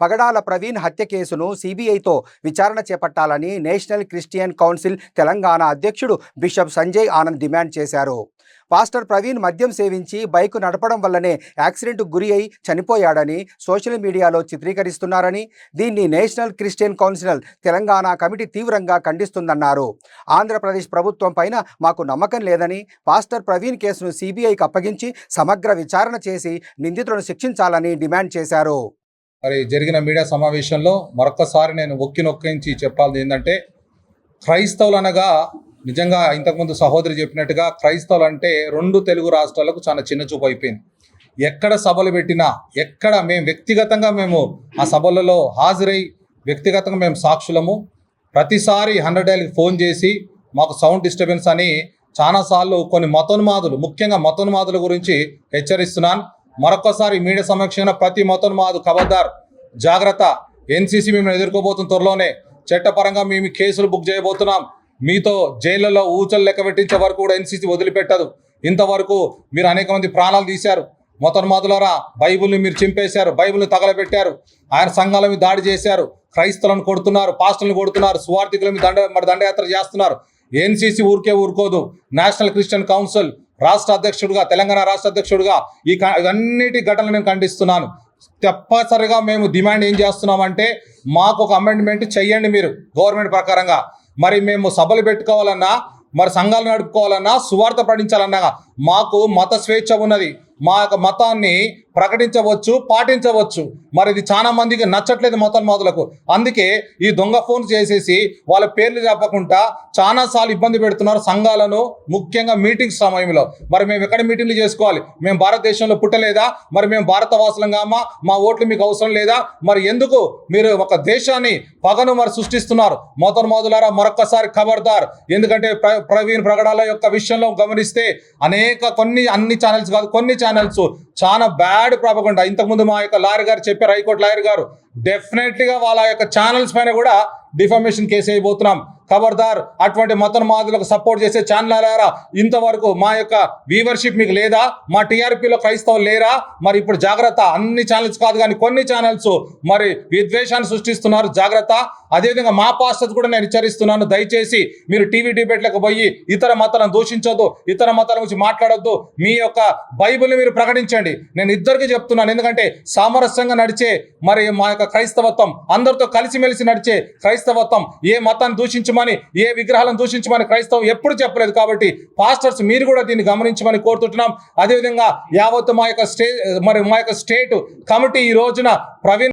పగడాల ప్రవీణ్ హత్య కేసును సిబిఐతో విచారణ చేపట్టాలని నేషనల్ క్రిస్టియన్ కౌన్సిల్ తెలంగాణ అధ్యక్షుడు బిషప్ సంజయ్ ఆనంద్ డిమాండ్ చేశారు. పాస్టర్ ప్రవీణ్ మద్యం సేవించి బైక్ నడపడం వల్లనే యాక్సిడెంట్ గురి అయి చనిపోయాడని సోషల్ మీడియాలో చిత్రీకరిస్తున్నారని దీన్ని national Christian council Telangana committee తీవ్రంగా ఖండిస్తుందన్నారు. ఆంధ్రప్రదేశ్ ప్రభుత్వం పైన మాకు నమ్మకం లేదని పాస్టర్ ప్రవీణ్ కేసును సిబిఐకి అప్పగించి సమగ్ర విచారణ చేసి నిందితులను శిక్షించాలని డిమాండ్ చేశారు. మరి జరిగిన మీడియా సమావేశంలో మరొకసారి నేను ఒక్కి నొక్కించి చెప్పాలి ఏంటంటే క్రైస్తవులు అనగా నిజంగా ఇంతకుముందు సహోదరి చెప్పినట్టుగా క్రైస్తవులు అంటే రెండు తెలుగు రాష్ట్రాలకు చాలా చిన్న చూపు అయిపోయింది. ఎక్కడ సభలు పెట్టినా ఎక్కడ మేము వ్యక్తిగతంగా మేము ఆ సభలలో హాజరై వ్యక్తిగతంగా మేము సాక్షులము. ప్రతిసారి హండ్రెడ్ డైల్కి ఫోన్ చేసి మాకు సౌండ్ డిస్టర్బెన్స్ అని చాలాసార్లు కొన్ని మతోన్మాదులు ముఖ్యంగా మతోన్మాదుల గురించి హెచ్చరిస్తున్నాను. మరొకసారి మీడియా సమక్షంలో ప్రతి మతోన్మాదు ఖబర్దార్. జాగ్రత్త. ఎన్సీసీ మేము ఎదుర్కోబోతున్న త్వరలోనే చట్టపరంగా మేము కేసులు బుక్ చేయబోతున్నాం. మీతో జైళ్ళలో ఊచలు లెక్క పెట్టించే వరకు కూడా ఎన్సీసీ వదిలిపెట్టదు. ఇంతవరకు మీరు అనేక మంది ప్రాణాలు తీశారు. మొతన్మాదులారా బైబిల్ని మీరు చింపేశారు బైబుల్ని తగలబెట్టారు. ఆయన సంఘాల మీద దాడి చేశారు. క్రైస్తవులను కొడుతున్నారు పాస్టర్లను కొడుతున్నారు సువార్థికుల మీద దండ మరి దండయాత్ర చేస్తున్నారు. ఎన్సీసీ ఊరికే ఊరుకోదు. నేషనల్ క్రిస్టియన్ కౌన్సిల్ రాష్ట్ర అధ్యక్షుడిగా తెలంగాణ రాష్ట్ర అధ్యక్షుడిగా ఈ ఇవన్నిటి ఘటనలు నేను ఖండిస్తున్నాను. తప్పనిసరిగా మేము డిమాండ్ ఏం చేస్తున్నామంటే మాకు ఒక అమెండ్మెంట్ చెయ్యండి మీరు గవర్నమెంట్ ప్రకారంగా. మరి మేము సభలు పెట్టుకోవాలన్నా మరి సంఘాలు నడుపుకోవాలన్నా సువార్త పఠించాలన్నా మాకు మత స్వేచ్ఛ ఉన్నది. మా యొక్క మతాన్ని ప్రకటించవచ్చు పాటించవచ్చు. మరి ఇది చాలా మందికి నచ్చట్లేదు మతోన్మాదులకు అందుకే ఈ దొంగ ఫోన్ చేసేసి వాళ్ళ పేర్లు చెప్పకుండా చాలా సార్లు ఇబ్బంది పెడుతున్నారు సంఘాలను ముఖ్యంగా మీటింగ్ సమయంలో. మరి మేము ఎక్కడ మీటింగ్లు చేసుకోవాలి? మేము భారతదేశంలో పుట్టలేదా? మరి మేము భారతవాసులం కామా? మా ఓట్లు మీకు అవసరం లేదా? మరి ఎందుకు మీరు ఒక దేశాన్ని పగను మరి సృష్టిస్తున్నారు? మతోన్మాదులారా మరొక్కసారి ఖబర్దార్ ఎందుకంటే ప్రవీణ్ ప్రగడాల యొక్క విషయంలో గమనిస్తే అనేక కొన్ని అన్ని ఛానల్స్ కాదు కొన్ని ఛానల్స్ చాలా బ్యాడ్ ప్రాపకుండా ఇంతకుముందు మా యొక్క లాయర్ గారు చెప్పారు హైకోర్టు లాయర్ గారు. డెఫినెట్లీగా వాళ్ళ యొక్క ఛానల్స్ పైన కూడా డిఫర్మేషన్ కేసు వేయబోతున్నాం. ఖబర్దార్ అటువంటి మతోన్మాదులకు సపోర్ట్ చేసే ఛానల్ ఇంతవరకు మా యొక్క వ్యూవర్షిప్ మీకు లేదా? మా టీఆర్పీలో క్రైస్తవులు లేరా? మరి ఇప్పుడు జాగ్రత్త. అన్ని ఛానల్స్ కాదు కానీ కొన్ని ఛానల్స్ మరి విద్వేషాన్ని సృష్టిస్తున్నారు. జాగ్రత్త. అదేవిధంగా మా పాస్టర్స్ కూడా నేను హెచ్చరిస్తున్నాను. దయచేసి మీరు టీవీ డిబేట్లకు పోయి ఇతర మతాలను దూషించొద్దు ఇతర మతాల గురించి మాట్లాడొద్దు. మీ యొక్క బైబిల్ని మీరు ప్రకటించండి. నేను ఇద్దరికి చెప్తున్నాను. ఎందుకంటే సామరస్యంగా నడిచే మరి మా యొక్క క్రైస్తవత్వం అందరితో కలిసిమెలిసి నడిచే క్రైస్తవత్వం ఏ మతాన్ని దూషించమని ఏ విగ్రహాలను దూషించమని క్రైస్తవం ఎప్పుడు చెప్పలేదు కాబట్టి పాస్టర్స్ మీరు కూడా దీన్ని గమనించమని కోరుతుంటున్నాం. అదేవిధంగా యావత్ మా యొక్క స్టే మరి మా యొక్క స్టేట్ కమిటీ ఈ రోజున ప్రవీణ్